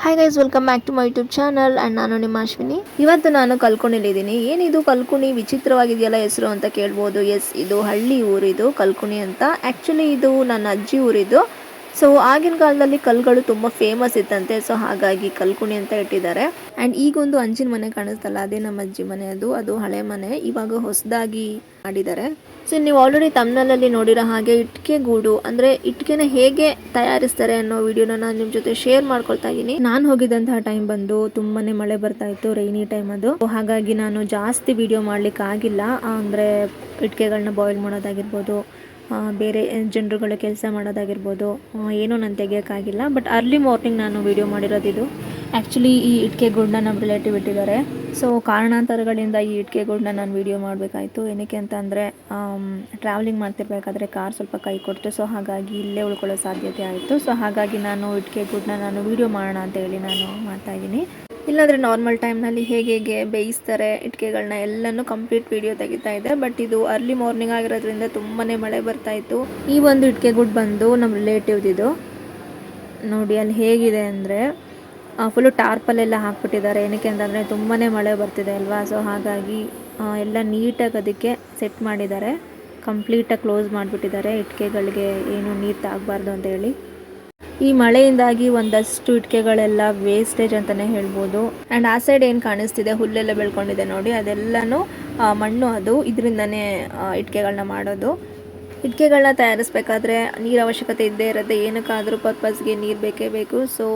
Hi guys welcome back to my YouTube channel and ನಾನು ನಿಮ್ಮ ಅಶ್ವಿನಿ. ಇವತ್ತು ನಾನು ಕಲ್ಕುಣಿಲಿದ್ದೀನಿ. ಏನಿದು ಕಲ್ಕುಣಿ? ವಿಚಿತ್ರವಾಗಿದೆಯಲ್ಲ ಹೆಸರು ಅಂತ ಕೇಳ್ಬೋದು. ಎಸ್ ಇದು ಹಳ್ಳಿ ಊರಿದು ಕಲ್ಕುಣಿ ಅಂತ. ಆ್ಯಕ್ಚುಲಿ ಇದು ನನ್ನ ಅಜ್ಜಿ ಊರಿದು. ಸೊ ಆಗಿನ ಕಾಲದಲ್ಲಿ ಕಲ್ಗಳು ತುಂಬ ಫೇಮಸ್ ಇತ್ತಂತೆ. ಸೊ ಹಾಗಾಗಿ ಕಲ್ಕುಣಿ ಅಂತ ಇಟ್ಟಿದ್ದಾರೆ. ಆ್ಯಂಡ್ ಈಗೊಂದು ಅಂಚಿನ ಮನೆ ಕಾಣಿಸ್ತಲ್ಲ, ಅದೇ ನಮ್ಮ ಅಜ್ಜಿ ಮನೆ ಅದು ಅದು ಹಳೆ ಮನೆ. ಇವಾಗ ಹೊಸದಾಗಿ ಮಾಡಿದ್ದಾರೆ. ಸೊ ನೀವು ಆಲ್ರೆಡಿ ತಮ್ನಲ್ಲಲ್ಲಿ ನೋಡಿರೋ ಹಾಗೆ ಇಟ್ಕೆ ಗೂಡು, ಅಂದ್ರೆ ಇಟ್ಕೆನ ಹೇಗೆ ತಯಾರಿಸ್ತಾರೆ ಅನ್ನೋ ವಿಡಿಯೋನ ನಾನು ನಿಮ್ಮ ಜೊತೆ ಶೇರ್ ಮಾಡ್ಕೊಳ್ತಾ ಇದ್ದೀನಿ ನಾನು ಹೋಗಿದ್ದಂತಹ ಟೈಮ್ ಬಂದು ತುಂಬಾನೇ ಮಳೆ ಬರ್ತಾ ಇತ್ತು ರೈನಿ ಟೈಮ್ ಅದು. ಹಾಗಾಗಿ ನಾನು ಜಾಸ್ತಿ ವಿಡಿಯೋ ಮಾಡ್ಲಿಕ್ಕೆ ಆಗಿಲ್ಲ ಅಂದ್ರೆ ಇಟ್ಕೆಗಳನ್ನ ಬಾಯ್ಲ್ ಮಾಡೋದಾಗಿರ್ಬೋದು ಬೇರೆ ಜನರುಗಳ ಕೆಲಸ ಮಾಡೋದಾಗಿರ್ಬೋದು ಏನೂ ನಾನು ತೆಗಿಯೋಕ್ಕಾಗಿಲ್ಲ. ಬಟ್ ಅರ್ಲಿ ಮಾರ್ನಿಂಗ್ ನಾನು ವೀಡಿಯೋ ಮಾಡಿರೋದು ಇದು. ಆ್ಯಕ್ಚುಲಿ ಈ ಇಟ್ಕೆ ಗೂಡನ್ನ ನಮ್ಮ ರಿಲೇಟಿವ್ ಇಟ್ಟಿದ್ದಾರೆ. ಸೊ ಕಾರಣಾಂತರಗಳಿಂದ ಈ ಇಟ್ಕೆ ಗೂಡನ್ನ ನಾನು ವೀಡಿಯೋ ಮಾಡಬೇಕಾಯಿತು. ಏನಕ್ಕೆ ಅಂತ ಅಂದರೆ ಟ್ರಾವೆಲಿಂಗ್ ಮಾಡ್ತಿರ್ಬೇಕಾದ್ರೆ ಕಾರ್ ಸ್ವಲ್ಪ ಕೈ ಕೊಡ್ತು. ಸೊ ಹಾಗಾಗಿ ಇಲ್ಲೇ ಉಳ್ಕೊಳ್ಳೋ ಸಾಧ್ಯತೆ ಆಯಿತು. ಸೊ ಹಾಗಾಗಿ ನಾನು ಇಟ್ಕೆ ಗೂಡನ್ನ ನಾನು ವೀಡಿಯೋ ಮಾಡೋಣ ಅಂತ ಹೇಳಿ ನಾನು ಮಾಡ್ತಾ ಇದ್ದೀನಿ. ಇಲ್ಲಾಂದರೆ ನಾರ್ಮಲ್ ಟೈಮ್ನಲ್ಲಿ ಹೇಗೆ ಹೇಗೆ ಬೇಯಿಸ್ತಾರೆ ಇಟ್ಕೆಗಳನ್ನ ಎಲ್ಲನೂ ಕಂಪ್ಲೀಟ್ ವೀಡಿಯೋ ತೆಗಿತಾ ಇದೆ ಬಟ್ ಇದು ಅರ್ಲಿ ಮಾರ್ನಿಂಗ್ ಆಗಿರೋದ್ರಿಂದ ತುಂಬಾ ಮಳೆ ಬರ್ತಾ ಇತ್ತು. ಈ ಒಂದು ಇಟ್ಕೆ ಗುಡ್ ಬಂದು ನಮ್ಮ ರಿಲೇಟಿವ್ದಿದು ನೋಡಿ ಅಲ್ಲಿ ಹೇಗಿದೆ ಅಂದರೆ ಫುಲ್ಲು ಟಾರ್ಪಲ್ಲೆಲ್ಲ ಹಾಕ್ಬಿಟ್ಟಿದ್ದಾರೆ. ಏನಕ್ಕೆ ಅಂತಂದರೆ ತುಂಬಾ ಮಳೆ ಬರ್ತಿದೆ ಅಲ್ವಾ? ಸೊ ಹಾಗಾಗಿ ಎಲ್ಲ ನೀಟಾಗಿ ಅದಕ್ಕೆ ಸೆಟ್ ಮಾಡಿದ್ದಾರೆ. ಕಂಪ್ಲೀಟಾಗಿ ಕ್ಲೋಸ್ ಮಾಡಿಬಿಟ್ಟಿದ್ದಾರೆ. ಇಟ್ಕೆಗಳಿಗೆ ಏನು ನೀರು ತಾಗಬಾರ್ದು ಅಂತ ಹೇಳಿ. ಈ ಮಳೆಯಿಂದಾಗಿ ಒಂದಷ್ಟು ಇಟ್ಕೆಗಳೆಲ್ಲ ವೇಸ್ಟೇಜ್ ಅಂತಾನೆ ಹೇಳ್ಬೋದು. ಆ್ಯಂಡ್ ಆ ಸೈಡ್ ಏನು ಕಾಣಿಸ್ತಿದೆ? ಹುಲ್ಲೆಲ್ಲ ಬೆಳ್ಕೊಂಡಿದೆ ನೋಡಿ. ಅದೆಲ್ಲನೂ ಮಣ್ಣು ಅದು. ಇದರಿಂದನೇ ಇಟ್ಕೆಗಳನ್ನ ಮಾಡೋದು. ಇಟ್ಕೆಗಳನ್ನ ತಯಾರಿಸ್ಬೇಕಾದ್ರೆ ನೀರು ಅವಶ್ಯಕತೆ ಇದ್ದೇ ಇರುತ್ತೆ. ಏನಕ್ಕಾದರೂ ಪರ್ಪಸ್ಗೆ ನೀರು ಬೇಕೇ ಬೇಕು. ಸೊ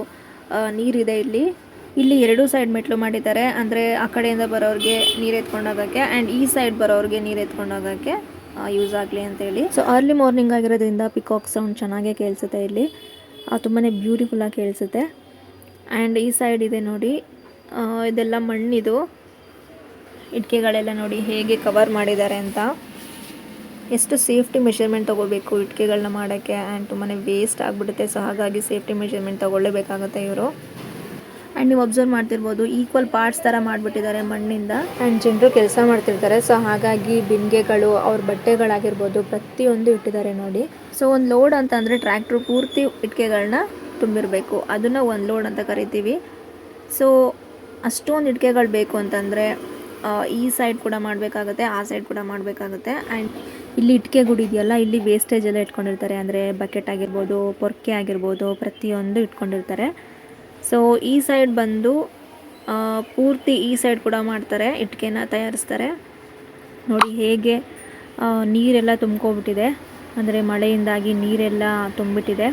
ನೀರಿದೆ ಇಲ್ಲಿ. ಇಲ್ಲಿ ಎರಡು ಸೈಡ್ ಮೆಟ್ಲು ಮಾಡಿದ್ದಾರೆ. ಅಂದರೆ ಆ ಕಡೆಯಿಂದ ಬರೋರಿಗೆ ನೀರು ಎತ್ಕೊಂಡೋಗೋಕ್ಕೆ ಆ್ಯಂಡ್ ಈ ಸೈಡ್ ಬರೋರಿಗೆ ನೀರು ಎತ್ಕೊಂಡೋಗೋಕ್ಕೆ ಯೂಸ್ ಆಗಲಿ ಅಂತೇಳಿ. ಸೊ ಅರ್ಲಿ ಮಾರ್ನಿಂಗ್ ಆಗಿರೋದ್ರಿಂದ ಪಿಕಾಕ್ ಸೌಂಡ್ ಚೆನ್ನಾಗೇ ಕೇಳಿಸುತ್ತೆ ಇಲ್ಲಿ. ತುಂಬಾ ಬ್ಯೂಟಿಫುಲ್ಲಾಗಿ ಕೇಳಿಸುತ್ತೆ. ಆ್ಯಂಡ್ ಈ ಸೈಡ್ ಇದೆ ನೋಡಿ ಇದೆಲ್ಲ ಮಣ್ಣಿದು ಇಟ್ಕೆಗಳೆಲ್ಲ ನೋಡಿ ಹೇಗೆ ಕವರ್ ಮಾಡಿದ್ದಾರೆ ಅಂತ. ಎಷ್ಟು ಸೇಫ್ಟಿ ಮೆಷರ್ಮೆಂಟ್ ತೊಗೋಬೇಕು ಇಟ್ಕೆಗಳನ್ನ ಮಾಡೋಕ್ಕೆ ಆ್ಯಂಡ್ ತುಂಬಾ ವೇಸ್ಟ್ ಆಗಿಬಿಡುತ್ತೆ. ಸೊ ಹಾಗಾಗಿ ಸೇಫ್ಟಿ ಮೆಷರ್ಮೆಂಟ್ ತೊಗೊಳ್ಳೇಬೇಕಾಗುತ್ತೆ ಇವರು. ಆ್ಯಂಡ್ ನೀವು ಅಬ್ಸರ್ವ್ ಮಾಡ್ತಿರ್ಬೋದು ಈಕ್ವಲ್ ಪಾರ್ಟ್ಸ್ ಥರ ಮಾಡಿಬಿಟ್ಟಿದ್ದಾರೆ ಮಣ್ಣಿಂದ. ಆ್ಯಂಡ್ ಜನರು ಕೆಲಸ ಮಾಡ್ತಿರ್ತಾರೆ ಸೊ ಹಾಗಾಗಿ ಬಿಂದಿಗೆಗಳು ಅವ್ರ ಬಟ್ಟೆಗಳಾಗಿರ್ಬೋದು ಪ್ರತಿಯೊಂದು ಇಟ್ಟಿದ್ದಾರೆ ನೋಡಿ. ಸೊ ಒಂದು ಲೋಡ್ ಅಂತ ಅಂದರೆ ಟ್ರ್ಯಾಕ್ಟ್ರು ಪೂರ್ತಿ ಇಟ್ಕೆಗಳನ್ನ ತುಂಬಿರಬೇಕು. ಅದನ್ನು ಒಂದು ಲೋಡ್ ಅಂತ ಕರಿತೀವಿ. ಸೊ ಅಷ್ಟೊಂದು ಇಟ್ಕೆಗಳು ಬೇಕು ಅಂತಂದರೆ ಈ ಸೈಡ್ ಕೂಡ ಮಾಡಬೇಕಾಗುತ್ತೆ ಆ ಸೈಡ್ ಕೂಡ ಮಾಡಬೇಕಾಗುತ್ತೆ. ಆ್ಯಂಡ್ ಇಲ್ಲಿ ಇಟ್ಕೆ ಗುಡಿ ಇದೆಯಲ್ಲ ಇಲ್ಲಿ ವೇಸ್ಟೇಜ್ ಎಲ್ಲ ಇಟ್ಕೊಂಡಿರ್ತಾರೆ. ಅಂದರೆ ಬಕೆಟ್ ಆಗಿರ್ಬೋದು ಪೊರ್ಕೆ ಆಗಿರ್ಬೋದು ಪ್ರತಿಯೊಂದು ಇಟ್ಕೊಂಡಿರ್ತಾರೆ. ಸೊ ಈ ಸೈಡ್ ಬಂದು ಪೂರ್ತಿ ಈ ಸೈಡ್ ಕೂಡ ಮಾಡ್ತಾರೆ, ಇಟ್ಕೆನ ತಯಾರಿಸ್ತಾರೆ. ನೋಡಿ ಹೇಗೆ ನೀರೆಲ್ಲ ತುಂಬ್ಕೊಬಿಟ್ಟಿದೆ ಅಂದರೆ ಮಳೆಯಿಂದಾಗಿ ನೀರೆಲ್ಲ ತುಂಬಿಟ್ಟಿದೆ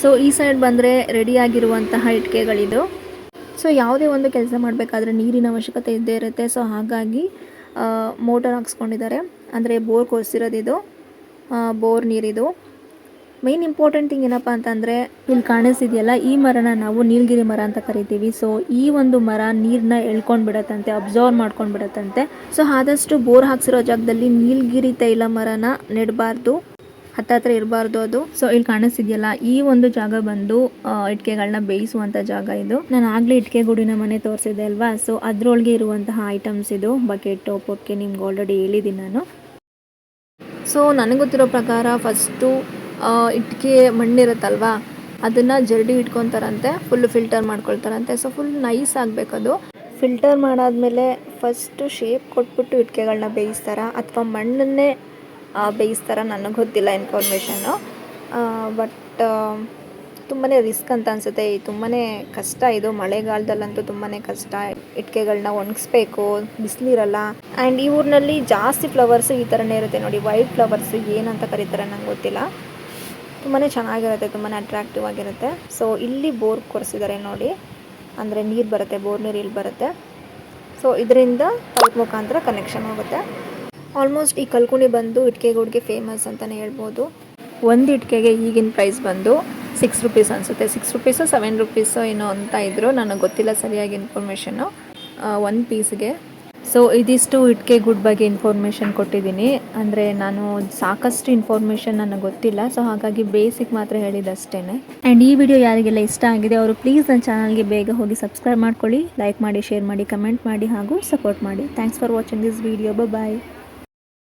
ಸೊ ಈ ಸೈಡ್ ಬಂದರೆ ರೆಡಿಯಾಗಿರುವಂತಹ ಇಟ್ಕೆಗಳಿದು. ಸೊ ಯಾವುದೇ ಒಂದು ಕೆಲಸ ಮಾಡಬೇಕಾದ್ರೆ ನೀರಿನ ಅವಶ್ಯಕತೆ ಇದ್ದೇ ಇರುತ್ತೆ. ಸೊ ಹಾಗಾಗಿ ಮೋಟರ್ ಹಾಕ್ಸ್ಕೊಂಡಿದ್ದಾರೆ. ಅಂದರೆ ಬೋರ್ ಕೊರ್ಸಿರೋದಿದು. ಬೋರ್ ನೀರಿದು. ಮೇನ್ ಇಂಪಾರ್ಟೆಂಟ್ ಥಿಂಗ್ ಏನಪ್ಪ ಅಂತಂದರೆ, ಇಲ್ಲಿ ಕಾಣಿಸ್ತಿದೆಯಲ್ಲ, ಈ ಮರನ ನಾವು ನೀಲಗಿರಿ ಮರ ಅಂತ ಕರಿತೀವಿ. ಸೊ ಈ ಒಂದು ಮರ ನೀರನ್ನ ಎಳ್ಕೊಂಡು ಬಿಡತ್ತಂತೆ ಅಬ್ಸರ್ವ್ ಮಾಡ್ಕೊಂಡು ಬಿಡತ್ತಂತೆ. ಸೊ ಆದಷ್ಟು ಬೋರ್ ಹಾಕ್ಸಿರೋ ಜಾಗದಲ್ಲಿ ನೀಲಗಿರಿ ತೈಲ ಮರನ ನೆಡಬಾರ್ದು. ಹತ್ತತ್ರ ಇರಬಾರ್ದು ಅದು. ಸೊ ಇಲ್ಲಿ ಕಾಣಿಸ್ತಿದೆಯಲ್ಲ, ಈ ಒಂದು ಜಾಗ ಬಂದು ಇಟ್ಕೆಗಳನ್ನ ಬೇಯಿಸುವಂತ ಜಾಗ ಇದು. ನಾನು ಆಗ್ಲೇ ಇಟ್ಕೆ ಗುಡಿನ ಮನೆ ತೋರಿಸಿದೆ ಅಲ್ವಾ? ಸೊ ಅದರೊಳಗೆ ಇರುವಂತಹ ಐಟಮ್ಸ್ ಇದು ಬಕೆಟ್ ಪೊಕ್ಕೆ ನಿಮ್ಗೆ ಆಲ್ರೆಡಿ ಹೇಳಿದ್ದೀನಿ ನಾನು. ಸೊ ನನಗೆ ಗೊತ್ತಿರೋ ಪ್ರಕಾರ ಫಸ್ಟು ಇಟ್ಕೆ ಮಣ್ಣಿರುತ್ತಲ್ವಾ? ಅದನ್ನು ಜರಡಿ ಇಟ್ಕೊತಾರಂತೆ ಫುಲ್ ಫಿಲ್ಟರ್ ಮಾಡ್ಕೊಳ್ತಾರಂತೆ. ಸೊ ಫುಲ್ ನೈಸ್ ಆಗಬೇಕದು ಫಿಲ್ಟರ್ ಮಾಡಾದಮೇಲೆ ಫಸ್ಟು ಶೇಪ್ ಕೊಟ್ಬಿಟ್ಟು ಇಟ್ಕೆಗಳನ್ನ ಬೇಯಿಸ್ತಾರ? ಅಥವಾ ಮಣ್ಣನ್ನೇ ಬೇಯಿಸ್ತಾರ? ನನಗೆ ಗೊತ್ತಿಲ್ಲ ಇನ್ಫಾರ್ಮೇಷನ್ನು ಬಟ್ ತುಂಬಾ ರಿಸ್ಕ್ ಅಂತ ಅನಿಸುತ್ತೆ. ತುಂಬಾ ಕಷ್ಟ ಇದು. ಮಳೆಗಾಲದಲ್ಲಂತೂ ತುಂಬಾ ಕಷ್ಟ. ಇಟ್ಕೆಗಳನ್ನ ಒಣಗಿಸ್ಬೇಕು. ಬಿಸಿಲಿರಲ್ಲ. ಆ್ಯಂಡ್ ಈ ಊರಿನಲ್ಲಿ ಜಾಸ್ತಿ ಫ್ಲವರ್ಸು ಈ ಥರನೇ ಇರುತ್ತೆ ನೋಡಿ. ವೈಟ್ ಫ್ಲವರ್ಸು ಏನಂತ ಕರೀತಾರೆ ನಂಗೆ ಗೊತ್ತಿಲ್ಲ. ತುಂಬಾ ಚೆನ್ನಾಗಿರುತ್ತೆ ತುಂಬಾ ಅಟ್ರಾಕ್ಟಿವ್ ಆಗಿರುತ್ತೆ. ಸೊ ಇಲ್ಲಿ ಬೋರ್ ಕೊರೆಸಿದ್ದಾರೆ ನೋಡಿ. ಅಂದರೆ ನೀರು ಬರುತ್ತೆ, ಬೋರ್ ನೀರು ಇಲ್ಲಿ ಬರುತ್ತೆ. ಸೊ ಇದರಿಂದ ಪೈಪ್ ಮುಖಾಂತರ ಕನೆಕ್ಷನ್ ಹೋಗುತ್ತೆ ಆಲ್ಮೋಸ್ಟ್ ಈ ಕಲ್ಕುಣಿ ಬಂದು ಇಟ್ಕೆಗೂಡ್ಗೆ ಫೇಮಸ್ ಅಂತಲೇ ಹೇಳ್ಬೋದು. ಒಂದು ಇಟ್ಕೆಗೆ ಈಗಿನ ಪ್ರೈಸ್ ಬಂದು ಸಿಕ್ಸ್ ರುಪೀಸ್ ಅನಿಸುತ್ತೆ. ಸಿಕ್ಸ್ ರುಪೀಸು ಸೆವೆನ್ ರುಪೀಸು ಏನೋ ಅಂತ ಇದ್ದರು ನನಗೆ ಗೊತ್ತಿಲ್ಲ, ಸರಿಯಾಗಿ ಇನ್ಫಾರ್ಮೇಷನ್ನು ಒಂದು ಪೀಸ್ಗೆ ಸೊ ಇದಿಷ್ಟು ಇಟ್ಕೆ ಗುಡ್ ಬಗ್ಗೆ ಇನ್ಫಾರ್ಮೇಷನ್ ಕೊಟ್ಟಿದ್ದೀನಿ. ಅಂದರೆ ನಾನು ಸಾಕಷ್ಟು ಇನ್ಫಾರ್ಮೇಷನ್ ನನಗೆ ಗೊತ್ತಿಲ್ಲ. ಸೊ ಹಾಗಾಗಿ ಬೇಸಿಕ್ ಮಾತ್ರ ಹೇಳಿದಷ್ಟೇ ಆ್ಯಂಡ್ ಈ ವಿಡಿಯೋ ಯಾರಿಗೆಲ್ಲ ಇಷ್ಟ ಆಗಿದೆ, ಅವರು ಪ್ಲೀಸ್ ನನ್ನ ಚಾನಲ್ಗೆ ಬೇಗ ಹೋಗಿ ಸಬ್ಸ್ಕ್ರೈಬ್ ಮಾಡ್ಕೊಳ್ಳಿ. ಲೈಕ್ ಮಾಡಿ ಶೇರ್ ಮಾಡಿ ಕಮೆಂಟ್ ಮಾಡಿ ಹಾಗೂ ಸಪೋರ್ಟ್ ಮಾಡಿ. Thanks for watching this video bye